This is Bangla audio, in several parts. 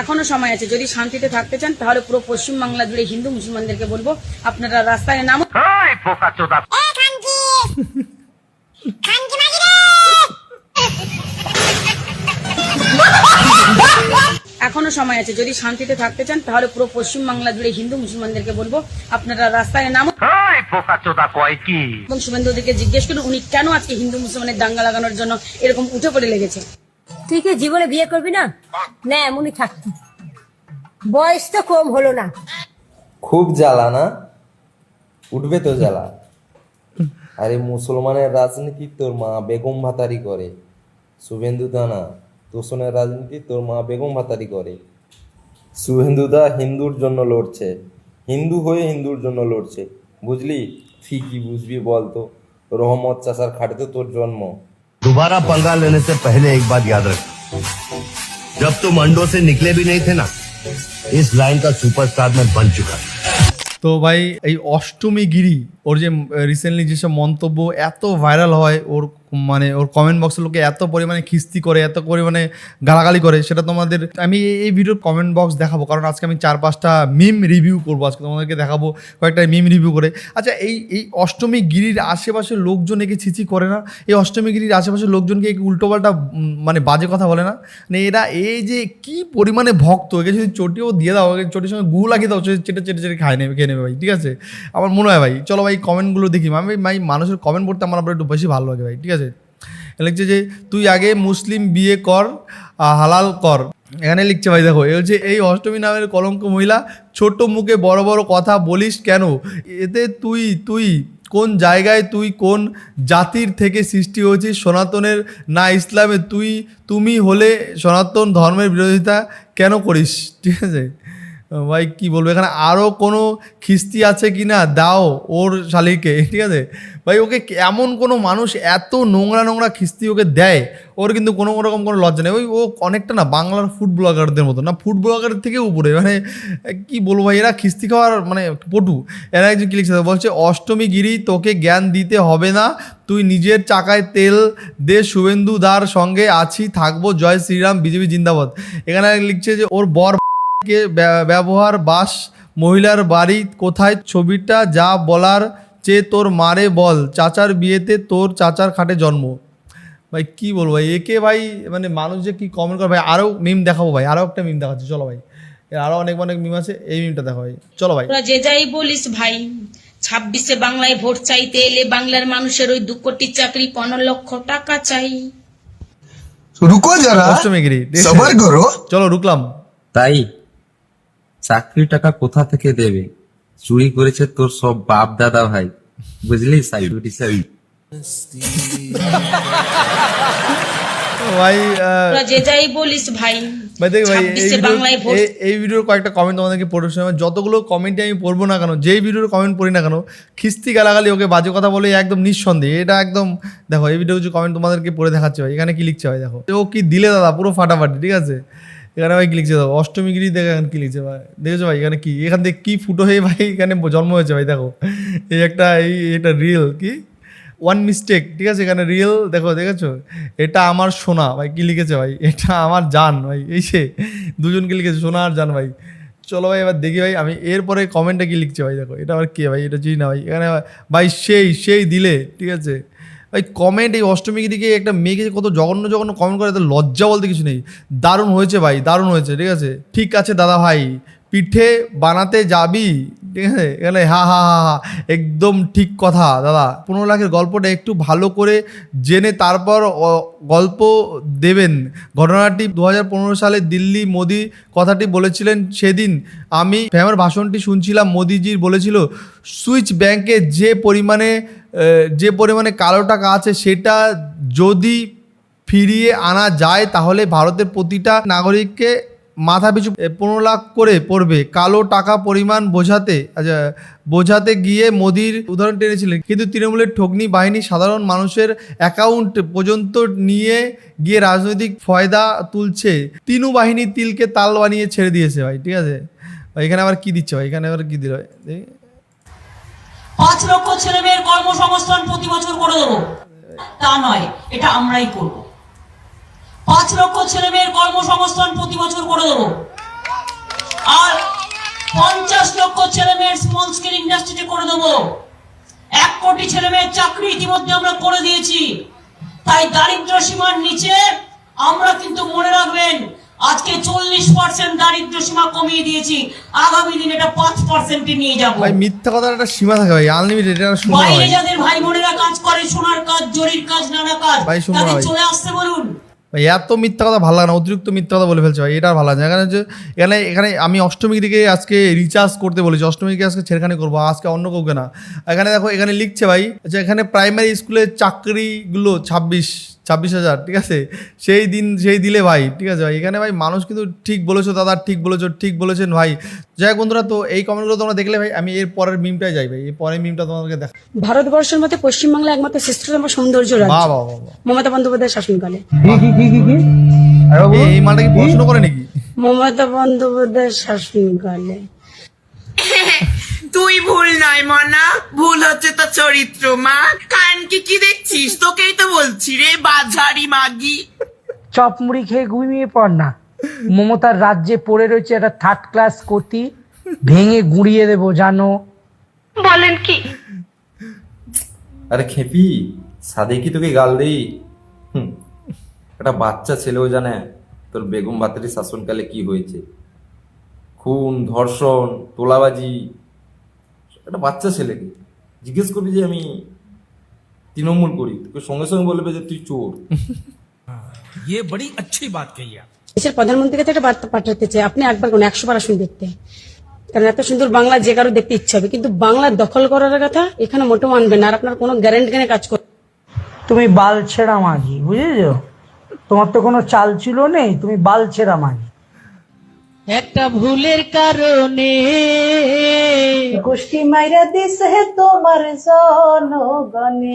এখনও সময় আছে। যদি শান্তিতে থাকতে চান তাহলে পুরো পশ্চিম বাংলা জুড়ে হিন্দু মুসলমানদেরকে বলব আপনারা রাস্তায় নামুন এখনও সময় আছে। যদি শান্তিতে থাকতে চান তাহলে পুরো পশ্চিম বাংলা জুড়ে হিন্দু মুসলমানদেরকে বলব আপনারা রাস্তায় নামুন এবং শুভেন্দুদেরকে জিজ্ঞেস করুন উনি কেন আজকে হিন্দু মুসলমানের দাঙ্গা লাগানোর জন্য এরকম উঠে পড়ে লেগেছে? তুই কি জীবনে বিয়ে করবি না? না, এমনই থাকতি। বয়স তো কম হলো না। খুব জ্বালা না? উঠবে তো জ্বালা। আরে মুসলমানের রাজনীতি তোর মা বেগম ভাতারি করে। শুভেন্দু দানা তোষণের রাজনীতি তোর মা বেগম ভাতারি করে। শুভেন্দুদা হিন্দুর জন্য লড়ছে। হিন্দু হয়ে হিন্দুর জন্য লড়ছে। বুঝলি? ঠিকই বুঝবি বলতো। রহমত চাষার খাটে তো তোর জন্ম। दोबारा पंगा लेने से पहले एक बात याद रख जब तुम अंडों से निकले भी नहीं थे ना इस लाइन का सुपरस्टार मैं बन चुका था তো ভাই এই অষ্টমী গিরি ওর যে রিসেন্টলি যেসব মন্তব্য এত ভাইরাল হয়, ওর মানে ওর কমেন্ট বক্সের লোকে এত পরিমাণে খিস্তি করে, এত পরিমাণে গালাগালি করে, সেটা তোমাদের, আমি এই- ভিডিওর কমেন্ট বক্স দেখাবো। কারণ আজকে আমি চার পাঁচটা মিম রিভিউ করব, আজকে তোমাদেরকে দেখাবো কয়েকটা মিম রিভিউ করে। আচ্ছা এই এই অষ্টমী গিরির আশেপাশের লোকজন একে ছিচি করে না? এই অষ্টমী গিরির আশেপাশের লোকজনকে একে উল্টোপাল্টা মানে বাজে কথা বলে না? মানে এরা এই যে কি পরিমাণে ভক্ত, একে যদি চটিও দিয়ে দাও চটির সঙ্গে গু লাগিয়ে দাও, সে চেটে চেটে চেটে খায় নেবে, খেয়ে নেবে ভাই, ঠিক আছে? আমার মনে হয় ভাই, চলো ভাই কমেন্টগুলো দেখি। আমি ভাই মানুষের কমেন্ট পড়তে আমার একটু বেশি ভালো লাগে ভাই, ঠিক আছে? লিখছে যে, তুই আগে মুসলিম বিয়ে কর হালাল কর। এখানে লিখছে ভাই, দেখো, এ এই অষ্টমী নামের কলঙ্ক মহিলা, ছোট মুখে বড় বড় কথা বলিস কেন? এতে তুই তুই কোন জায়গায়, তুই কোন জাতির থেকে সৃষ্টি হয়েছিস? সনাতনের না ইসলামে তুই, তুমি হলে সনাতন ধর্মের বিরোধিতা কেন করিস? ঠিক আছে? ভাই, কি বলব? এখানে আরও কোনো খিস্তি আছে কি না? দাও ওর শালিকে, ঠিক আছে? ভাই, ওকে এমন কোনো মানুষ এত নোংরা নোংরা খিস্তি ওকে দেয়, ওর কিন্তু কোনো রকম কোনো লজ্জা নেই। ওই ও অনেকটা না বাংলার ফুড ব্লগারদের মতো, না ফুড ব্লগারের থেকে উপরে। মানে কি বলব ভাই, এরা খিস্তি খাওয়ার মানে পটু। এরা একজন কি লিখছে? বলছে, অষ্টমী গিরি, তোকে জ্ঞান দিতে হবে না। তুই নিজের চাকায় তেল দে, শুভেন্দু দার সঙ্গে আছি, থাকব। জয় শ্রীরাম, বিজেপি জিন্দাবাদ। এখানে লিখছে যে, ওর বর ব্যবহার বাস মহিলার বাড়ি কোথায় ছবিটা যা বলার চেয়ে তোর মারে বল চাচার বিয়েতে তোর চাচার খাটে জন্ম। ভাই কি বলব ভাই একে ভাই মানে মানুষ যে কী কমেন্ট করে ভাই আরও মিম দেখাবো ভাই আরও একটা মিম দেখাচ্ছি চলো ভাই। এর আরও অনেক অনেক মিম আছে এই মিমটা দেখো ভাই চলো ভাই। যে যাই বলিস ভাই ছাব্বিশে বাংলায় ভোট চাইতে এলে বাংলার মানুষের ওই দু কোটি চাকরি পনেরো লক্ষ টাকা চাই। রুকো যারা অষ্টমীগিরি চলো রুকলাম। তাই? চাকরি টাকা কোথা থেকে দেবে? চুরি করেছে তোর সব বাপ দাদা ভাই। বুঝলি সাইডুটি সাইড ভাই যে যাই বলিস ভাই ভাই দেখ ভাই এই ভিডিওর কয়েকটা কমেন্ট তোমাদেরকে পড়ে শোনাবো যতগুলো কমেন্টে আমি পড়ব না কেন যেই ভিডিওর কমেন্ট পড়ি না কেন খিস্তি গালাগালি ওকে বাজে কথা বলে একদম নিঃসন্দেহে। এটা একদম দেখো এই ভিডিও কিছু কমেন্ট তোমাদেরকে পড়ে দেখাচ্ছে ভাই। এখানে কি লিখছে ভাই দেখো। ও কি দিলে দাদা পুরো ফাটাফাটি ঠিক আছে? এখানে ভাই কি লিখছে দেখো অষ্টমী গিরি দেখে এখানে কি লিখছে ভাই? দেখেছ ভাই এখানে কি? এখান থেকে কি ফুটো হয়ে ভাই এখানে জন্ম হয়েছে ভাই, দেখো। এই একটা, এই এটা রিয়েল কি? ওয়ান মিস্টেক ঠিক আছে? এখানে রিয়েল দেখো, দেখেছ? এটা আমার সোনা, ভাই, কি লিখেছে ভাই? এটা আমার জান, ভাই, এই সে দুজনকে লিখেছে, সোনা আর জান ভাই। চলো ভাই, এবার দেখি ভাই, আমি এরপরে কমেন্টে কি লিখছে ভাই, দেখো। এটা আবার কে ভাই? এটা চিনি না ভাই। এখানে ভাই, সেই সেই দিলে, ঠিক আছে? ভাই কমেন্ট এই অষ্টমীর দিকে একটা মেয়েকে কত জঘন্য জঘন্য কমেন্ট করে তার লজ্জা বলতে কিছু নেই। দারুণ হয়েছে ভাই, দারুণ হয়েছে, ঠিক আছে? ঠিক আছে দাদা ভাই পিঠে বানাতে যাবি? ঠিক আছে? এখানে হা হা হা হা, একদম ঠিক কথা, দাদা। পনেরো লাখের গল্পটা একটু ভালো করে জেনে তারপর গল্প দেবেন। ঘটনাটি দু হাজার পনেরো সালে দিল্লি মোদি কথাটি বলেছিলেন সেদিন। আমি আমার ভাষণটি শুনছিলাম মোদিজির বলেছিল, সুইচ ব্যাংকে যে পরিমাণে যে পরিমাণে কালো টাকা আছে, সেটা যদি ফিরিয়ে আনা যায়, তাহলে ভারতের প্রতিটা নাগরিককে মাথা পিছু পনেরো লাখ করে পড়বে। কালো টাকা পরিমাণ বোঝাতে আচ্ছা বোঝাতে গিয়ে মোদির উদাহরণ টেনেছিলেন। কিন্তু তৃণমূলের ঠগ্নি বাহিনী সাধারণ মানুষের অ্যাকাউন্ট পর্যন্ত নিয়ে গিয়ে রাজনৈতিক ফয়দা তুলছে। তিনু বাহিনী তিলকে তাল বানিয়ে ছেড়ে দিয়েছে ভাই, ঠিক আছে? এখানে আবার কি দিচ্ছে ভাই? এখানে আবার কি দিল পাঁচ লক্ষ ছেলে মেয়ের কর্মসংস্থান প্রতি বছর করে দেবো। তা নয়, এটা আমরাই করব। পাঁচ লক্ষ ছেলে মেয়ের কর্মসংস্থান প্রতি বছর করে দেবো। আর পঞ্চাশ লক্ষ ছেলে মেয়ের স্মল স্কেল ইন্ডাস্ট্রিতে করে দেবো। এক কোটি ছেলে মেয়ের চাকরি ইতিমধ্যে আমরা করে দিয়েছি। তাই দারিদ্র সীমার নিচে আমরা কিন্তু মনে রাখবেন আজকে চল্লিশ পার্সেন্ট দারিদ্র সীমা কমিয়ে দিয়েছি। আগামী দিন এটা পাঁচ পার্সেন্টে নিয়ে যাব। ভাই মিথ্যা কথার একটা সীমা থাকে ভাই আনলিমিটেড এটা বাইরে ভাই যাদের ভাই বোনেরা কাজ করে সোনার কাজ জরির কাজ নানা কাজ তাদের চলে আসতে বলুন। ভাই এত মিথ্যা কথা ভালো লাগে না, অতিরিক্ত মিথ্যা কথা বলে ফেলছে ভাই, এটা ভালো লাগে না। এখানে হচ্ছে এখানে এখানে আমি অষ্টমীর দিকে আজকে রিচার্জ করতে বলেছি অষ্টমীকে আজকে ছেড়খানি করব, আজকে অন্য কাউকে না। এখানে দেখো, এখানে লিখছে ভাই যে এখানে প্রাইমারি স্কুলের চাকরিগুলো ছাব্বিশ ছাব্বিশ হাজার ঠিক আছে? সেই দিন সেই দিলে ভাই ঠিক আছে? ভাই এখানে ভাই মানুষ কিন্তু ঠিক বলেছ দাদা ঠিক বলেছ ঠিক বলেছেন ভাই। যাই হোক বন্ধুরা তো এই কমেন্টগুলো তোমরা দেখলে ভাই আমি এর পরের মিমটাই যাই ভাই এই পরের মিমটা তোমাদেরকে দেখ ভারতবর্ষের মধ্যে পশ্চিমবাংলা একমাত্র শ্রেষ্ঠতম সৌন্দর্য রাজ্য। মমতা বন্দ্যোপাধ্যায় শাসনকালে। এই- এই মালটা কি পড়াশোনা করে নাকি? মমতা বন্দ্যোপাধ্যায় শাসনকালে। তুই ভুল নয় মনা। ভুল হচ্ছে তো চরিত্র মা। কানকে কি দেখছিস? তোকেই তো বলছি রে বাঝারি মাগি। চপ মুড়ি খেয়ে ঘুমিয়ে পড় না। মমতার রাজ্যে পড়ে রয়েছে একটা থার্ড ক্লাস কতি। ভেঙে গুঁড়িয়ে দেবো জানো। বলেন কি? আরে খেপি সাদে কি তোকে গাল দেই? একটা বাচ্চা ছেলেও জানে তোর বেগম বাতারি শাসনকালে কি হয়েছে। খুন ধর্ষণ তোলাবাজি একটা বাচ্চা ছেলেকে জিজ্ঞেস করবি যে আমি তৃণমূল করি তোকে সঙ্গে সঙ্গে বলবে যে তুই চোর। দেশের প্রধানমন্ত্রীকে তো একটা বার্তা পাঠাতে চাই আপনি একবার কোন একশো বার আসুন দেখতে। কারণ এত সুন্দর বাংলা যে কারও দেখতে ইচ্ছা হবে কিন্তু বাংলা দখল করার কথা এখানে মোটেও মানবে না আর আপনার কোনো গ্যারেন্টি কেনে কাজ করবে তুমি বাল ছেঁড়া মাগি বুঝেছ? তোমার তো কোনো চাল ছিল নেই তুমি বাল ছেঁড়া মাগি একটা ভুলের কারণে। গোষ্ঠী মাইরা দিস হে তোমার জনগণে।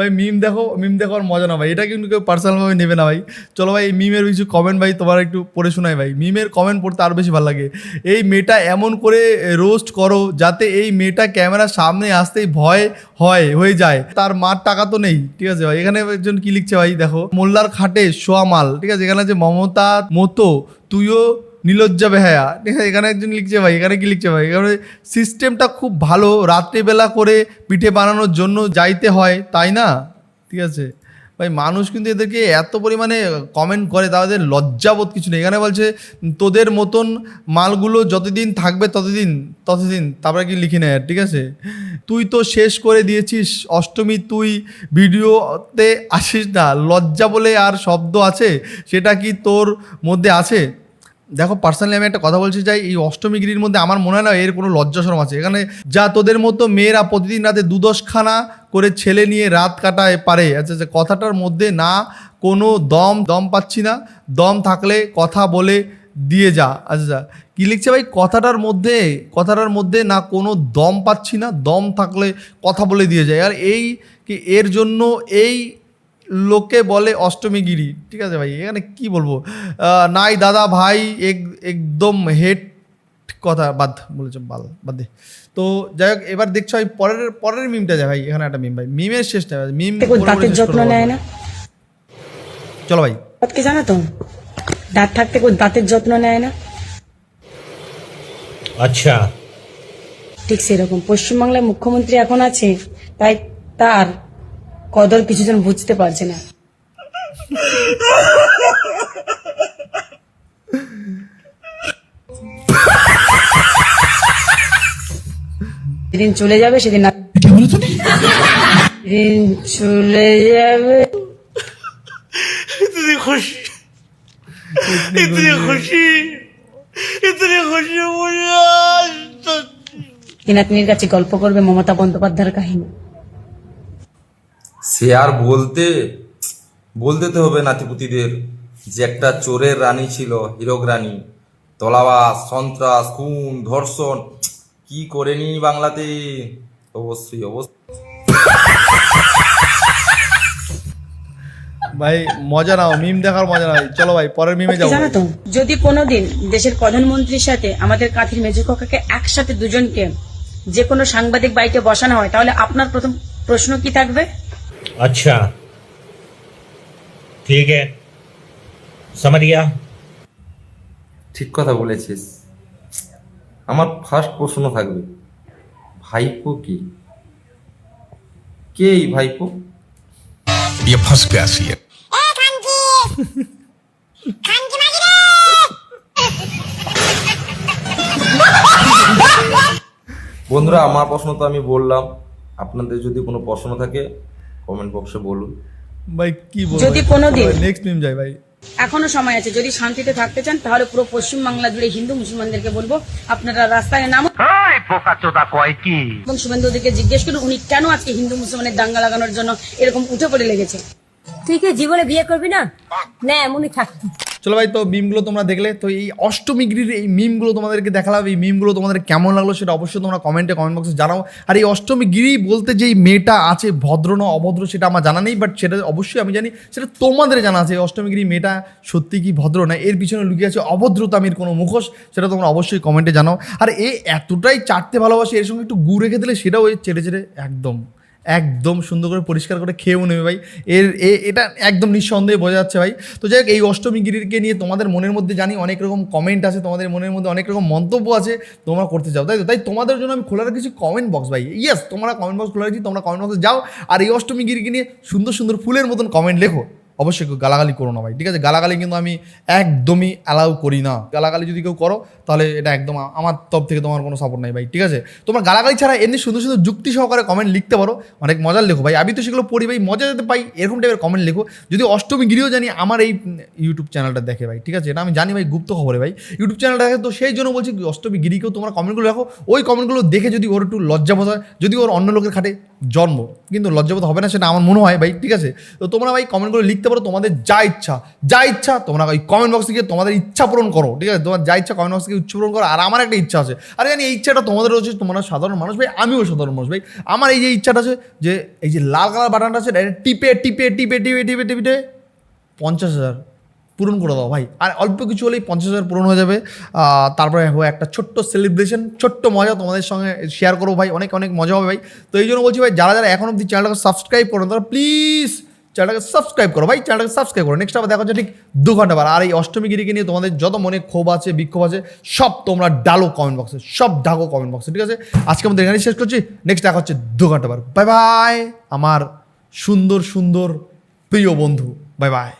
ভাই মিম দেখো মিম দেখো আর মজা না ভাই। এটা কিন্তু কেউ পার্সোনালভাবে নেবে না ভাই। চলো ভাই, এই মিমের কিছু কমেন্ট ভাই, তোমার একটু পড়ে শোনাই ভাই। মিমের কমেন্ট পড়তে আরও বেশি ভালো লাগে। এই মেয়েটা এমন করে রোস্ট করো, যাতে এই মেয়েটা ক্যামেরার সামনে আসতেই ভয় হয়, হয়ে যায়। তার মার টাকা তো নেই, ঠিক আছে ভাই? এখানে একজন কি লিখছে ভাই, দেখো। মোল্লার খাটে শোয়া মাল, ঠিক আছে? এখানে যে মমতা মতো, তুইও নীলজ্জা বেহায়া। এখানে একজন লিখছে ভাই, এখানে কি লিখছে ভাই? এখানে সিস্টেমটা খুব ভালো, রাত্রিবেলা করে পিঠে বানানোর জন্য যাইতে হয়, তাই না? ঠিক আছে? ভাই, মানুষ কিন্তু এদেরকে এত পরিমাণে কমেন্ট করে তাদের লজ্জাবোধ কিছু নেই। এখানে বলছে, তোদের মতন মালগুলো যতদিন থাকবে ততদিন ততদিন। তারপরে কি লিখে নেয়, ঠিক আছে? তুই তো শেষ করে দিয়েছিস, অষ্টমী তুই ভিডিওতে আসিস না। লজ্জা বলে আর শব্দ আছে? সেটা কি তোর মধ্যে আছে? দেখো পার্সোনালি আমি একটা কথা বলছি চাই এই অষ্টমী গিরির মধ্যে আমার মনে হয় না এর কোনো লজ্জা শরম আছে। এখানে যা তোদের মতো মেয়েরা প্রতিদিন রাতে দু দশখানা করে ছেলে নিয়ে রাত কাটায় পারে। আচ্ছা আচ্ছা কথাটার মধ্যে না কোনো দম দম পাচ্ছি না। দম থাকলে কথা বলে দিয়ে যা। আচ্ছা কি লিখছে ভাই? কথাটার মধ্যে কথাটার মধ্যে না কোনো দম পাচ্ছি না। দম থাকলে কথা বলে দিয়ে যায়। আর এই কি, এর জন্য এই লোকে বলে অষ্টমীগিরি ঠিক আছে ভাই? এখানে কি বলব? নাই দাদা ভাই একদম হেড কথা বাদ বলেছ বাল বাদ দে। তো যাই হোক এবার দেখছ আমি পরের পরের মিমটা যায় ভাই এখানে একটা মিম ভাই মিমের শেষটা মিম দাঁতের যত্ন নেয় না। চলো ভাই। কি জানো তো? দাঁত থাকতে কোন দাঁতের যত্ন নেয় না। আচ্ছা। ঠিক সেরকম। পশ্চিমবাংলায় মুখ্যমন্ত্রী এখন আছে তাই তার কদর কিছুজন বুঝতে পারছে না। যেদিন চলে যাবে সেদিন না- যেদিন চলে যাবে তিনাতনির কাছে গল্প করবে মমতা বন্দ্যোপাধ্যায়ের কাহিনী। সে আর বলতে বলতে তো হবে নাতিপুতিদের যে একটা চোরের রানী ছিল হিরক রানী। তলাবাস সন্ত্রাস খুন ধর্ষণ কি করেনি বাংলাতে? অবশ্যই অবশ্যই। ভাই মজা নাও মিম দেখার মজা নাই চলো ভাই পরের মিমে যাব। জানো তো যদি কোনোদিন দেশের প্রধানমন্ত্রীর সাথে আমাদের কাঁথির মেজু কাকাকে একসাথে দুজনকে যে কোনো সাংবাদিক বাড়িতে বসানো হয় তাহলে আপনার প্রথম প্রশ্ন কি থাকবে? अच्छा ठीक है समझ गया ঠিক কথা বলেছিস আমার ফার্স্ট প্রশ্ন থাকবে ভাইপো কি কে এই ভাইপো ये फंस गया सी বন্ধুরা আমার প্রশ্ন তো আমি বললাম আপনাদের যদি কোনো প্রশ্ন থাকে কমেন্ট বক্সে বলুন। ভাই কি বলব? যদি কোনোদিন- নেক্সট মিম যাই ভাই। এখনও সময় আছে যদি শান্তিতে থাকতে চান তাহলে পুরো পশ্চিম বাংলা জুড়ে হিন্দু মুসলমানদেরকে বলব আপনারা রাস্তায় নামুন। এবং শুভেন্দুদেরকে জিজ্ঞেস করুন উনি কেন আজকে হিন্দু মুসলমানের দাঙ্গা লাগানোর জন্য এরকম উঠে পড়ে লেগেছে? তুই কি জীবনে বিয়ে করবি না? না এমনই থাকতি চলো ভাই, তো মিমগুলো তোমরা দেখলে, তো এই অষ্টমীগিরির এই মিমগুলো তোমাদেরকে দেখালাম, এই মিমগুলো তোমাদের কেমন লাগল সেটা অবশ্যই তোমরা কমেন্টে কমেন্ট বক্সে জানাও। আর এই অষ্টমীগিরি বলতে যেই মেয়েটা আছে, ভদ্র না অভদ্র সেটা আমার জানা নেই বাট সেটা অবশ্যই আমি জানি, সেটা তোমাদের জানা আছে এই অষ্টমীগিরি মেয়েটা সত্যি কি ভদ্র না, এর পিছনে লুকিয়ে আছে অভদ্রতামির কোনো মুখোশ, সেটা তোমরা অবশ্যই কমেন্টে জানাও। আর এ এতটাই চাটতে ভালোবাসে, এর সঙ্গে একটু গু রেখে দিলে সেটাও চেটে চেটে একদম একদম সুন্দর করে পরিষ্কার করে খেয়েও নেবে ভাই। এর এটা একদম নিঃসন্দেহে বোঝা যাচ্ছে ভাই। তো যাই হোক, এই অষ্টমী গিরিরকে নিয়ে তোমাদের মনের মধ্যে জানি অনেক রকম কমেন্ট আছে, তোমাদের মনের মধ্যে অনেক রকম মন্তব্য আছে, তোমরা করতে চাও, তাই তো? তাই তোমাদের জন্য আমি খোলা রেখেছি কমেন্ট বক্স ভাই। ইয়েস তোমরা কমেন্ট বক্স খোলা রেখেছি, তোমরা কমেন্ট বক্সে যাও, আর এই অষ্টমী গিরিকে নিয়ে সুন্দর সুন্দর ফুলের মতন কমেন্ট লেখো। অবশ্যই গালাগালি করো না ভাই, ঠিক আছে? গালাগালি কিন্তু আমি একদমই অ্যালাউ করি না। গালাগালি যদি কেউ করো, তাহলে এটা একদম আমার তরফ থেকে তোমার কোনো সাপোর্ট নাই ভাই, ঠিক আছে? তোমার গালাগালি ছাড়া এমনি সুন্দর সুন্দর যুক্তি সহকারে কমেন্ট লিখতে পারো, অনেক মজার লেখো ভাই। আমি তো সেগুলো পড়ি ভাই, মজা যাতে পাই, এরকম টাইপের কমেন্ট লেখো। যদি অষ্টমী গিরিও জানি, আমার এই ইউটিউব চ্যানেলটা দেখে ভাই, ঠিক আছে? এটা আমি জানি ভাই, গুপ্ত খবরে ভাই। ইউটিউব চ্যানেলটা দেখে তো সেই জন্য বলছি অষ্টমী গিরিকেও তোমরা কমেন্টগুলো রাখো। ওই কমেন্টগুলো দেখে যদি ওর একটু লজ্জাবোধ হয়, যদি ওর অন্য লোকের খাটে জন্ম। কিন্তু লজ্জাবোধ হবে না, সেটা আমার মনে হয় ভাই, ঠিক আছে? তো তোমরা ভাই কমেন্ট করে লিখতে পারো তোমাদের যা ইচ্ছা। যা ইচ্ছা, তোমরা ওই কমেন্ট বক্সে গিয়ে তোমাদের ইচ্ছা পূরণ করো, ঠিক আছে? তোমার যা ইচ্ছা কমেন্ট বক্সে গিয়ে ইচ্ছা পূরণ করো, আর আমার একটা ইচ্ছা আছে। আর জানি এই ইচ্ছাটা তোমাদের রয়েছে, তোমরা সাধারণ মানুষ ভাই, আমিও সাধারণ মানুষ ভাই। আমার এই যে ইচ্ছাটা আছে যে, এই যে লাল কালার বাটনটা আছে টিপে টিপে টিপে টিপে টিপে টিপে টিপে, পঞ্চাশ হাজার। পূরণ করে দাও ভাই। আর অল্প কিছু হলেই পঞ্চাশ হাজার পূরণ হয়ে যাবে। তারপরে একটা ছোট্ট সেলিব্রেশন ছোট্ট মজা তোমাদের সঙ্গে শেয়ার করব ভাই। অনেক অনেক মজা হবে ভাই। তো এই জন্য বলছি ভাই, যারা যারা এখন অব্দি চ্যানেলটাকে সাবস্ক্রাইব করো তারা প্লিজ চ্যানেলটাকে সাবস্ক্রাইব করো। ভাই চ্যানেলটাকে সাবস্ক্রাইব করো। নেক্সট আবার দেখা হচ্ছে ঠিক দু ঘণ্টা আর এই অষ্টমী গিরিকে নিয়ে তোমাদের যত মনে ক্ষোভ আছে, বিক্ষোভ আছে, সব তোমরা ডালো কমেন্ট বক্সে সব ডাকো কমেন্ট বক্সে ঠিক আছে? আজকে আমাদের এখানে শেষ করছি। নেক্সট দেখা হচ্ছে দু ঘণ্টা বার বাই বাই আমার সুন্দর সুন্দর প্রিয় বন্ধু। Bye bye